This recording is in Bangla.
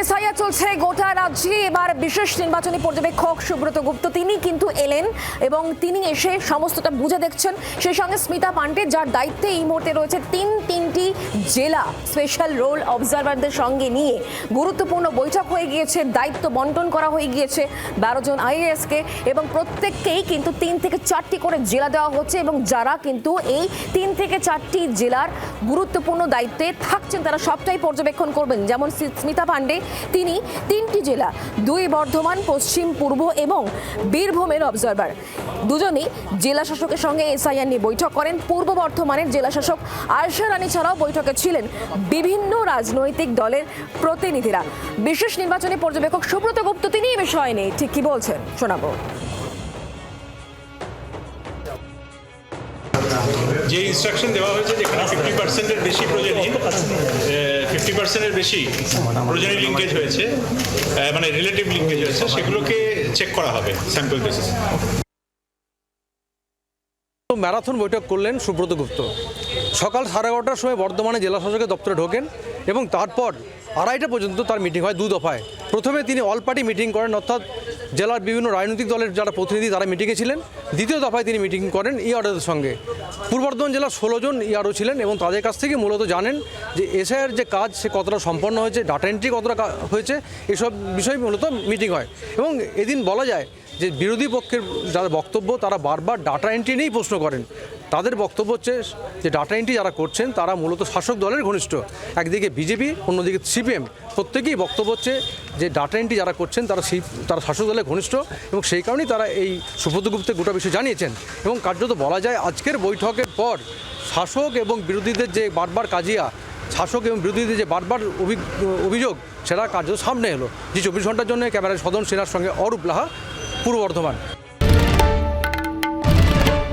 এসআইআর চলছে গোটা রাজ্যে। এবার বিশেষ নির্বাচনী পর্যবেক্ষক সুব্রত গুপ্ত, তিনি কিন্তু এলেন এবং তিনি এসে সমস্তটা বুঝে দেখছেন। সেই সঙ্গে স্মিতা পান্ডে, যার দায়িত্বে এই মুহূর্তে রয়েছে তিন তিনটি জেলা স্পেশাল রোল অবজারভারদের সঙ্গে নিয়ে গুরুত্বপূর্ণ বৈঠক হয়ে গিয়েছে, দায়িত্ব বন্টন করা হয়ে গিয়েছে বারো জন আইএএসকে এবং প্রত্যেককেই কিন্তু তিন থেকে চারটি করে জেলা দেওয়া হচ্ছে এবং যারা কিন্তু এই তিন থেকে চারটি জেলার গুরুত্বপূর্ণ দায়িত্বে থাকছেন, তারা সবটাই পর্যবেক্ষণ করবেন। যেমন স্মি- স্মিতা পান্ডে তিনি তিনটি জেলা, দুই বর্ধমান, পশ্চিম, পূর্ব এবং বীরভূমের অবজারভার দুজনই জেলা শাসকের সঙ্গে এসআইআর নিয়ে বৈঠক করেন। পূর্ব বর্ধমানের জেলা শাসক রানী ছাড়াও বৈঠকে ছিলেন বিভিন্ন রাজনৈতিক দলের প্রতিনিধিরা। বিশেষ নির্বাচনী পর্যবেক্ষক সুব্রত গুপ্ত, তিনি এই বিষয়ে নেই ঠিক কি বলছেন? শোনাবো। যে ইনস্ট্রাকশন দেওয়া হয়েছে যেখানে ফিফটি পার্সেন্টের বেশি প্রজেনি ফিফটি পার্সেন্টের বেশি প্রজেনি লিঙ্কেজ হয়েছে মানে রিলেটিভ লিঙ্কেজ হয়েছে, সেগুলোকে চেক করা হবে স্যাম্পল বেসিস ম্যারাথন বৈঠক করলেন সুব্রত গুপ্ত। সকাল সাড়ে এগারোটার সময় বর্ধমানে জেলা শাসকের দপ্তরে ঢোকেন এবং তারপর আড়াইটা পর্যন্ত তার মিটিং হয় দু দফায় প্রথমে তিনি অল পার্টি মিটিং করেন, অর্থাৎ জেলার বিভিন্ন রাজনৈতিক দলের যারা প্রতিনিধি তারা মিটিংয়ে ছিলেন। দ্বিতীয় দফায় তিনি মিটিং করেন ইয়ারওদের সঙ্গে। পূর্ব বর্ধমান জেলার ষোলো জন ইয়ারও ছিলেন এবং তাদের কাছ থেকে মূলত জানেন যে এসআইয়ের যে কাজ সে কতটা সম্পন্ন হয়েছে, ডাটা এন্ট্রি কতটা হয়েছে, এসব বিষয়ে মূলত মিটিং হয়। এবং এদিন বলা যায় যে বিরোধী পক্ষের যারা বক্তব্য তারা বারবার ডাটা এন্ট্রি নিয়েই প্রশ্ন করেন। তাদের বক্তব্য হচ্ছে যে ডাটা এন্ট্রি যারা করছেন, তারা মূলত শাসক দলের ঘনিষ্ঠ। একদিকে বিজেপি, অন্যদিকে সিপিএম। প্রত্যেকেই বক্তব্য হচ্ছে যে ডাটা এন্ট্রি যারা করছেন, তারা সেই, তারা শাসক দলের ঘনিষ্ঠ এবং সেই কারণেই তারা এই সুব্রত গুপ্তের গোটা বিষয় জানিয়েছেন। এবং কার্যত বলা যায়, আজকের বৈঠকের পর শাসক এবং বিরোধীদের যে বারবার কাজিয়া, শাসক এবং বিরোধীদের যে বারবার অভি- অভিযোগ, সেটা কার্যত সামনে এলো। যে চব্বিশ ঘণ্টার জন্য ক্যামেরায় সদন সেনার সঙ্গে অরূপ লাহা, পূর্ব বর্ধমান।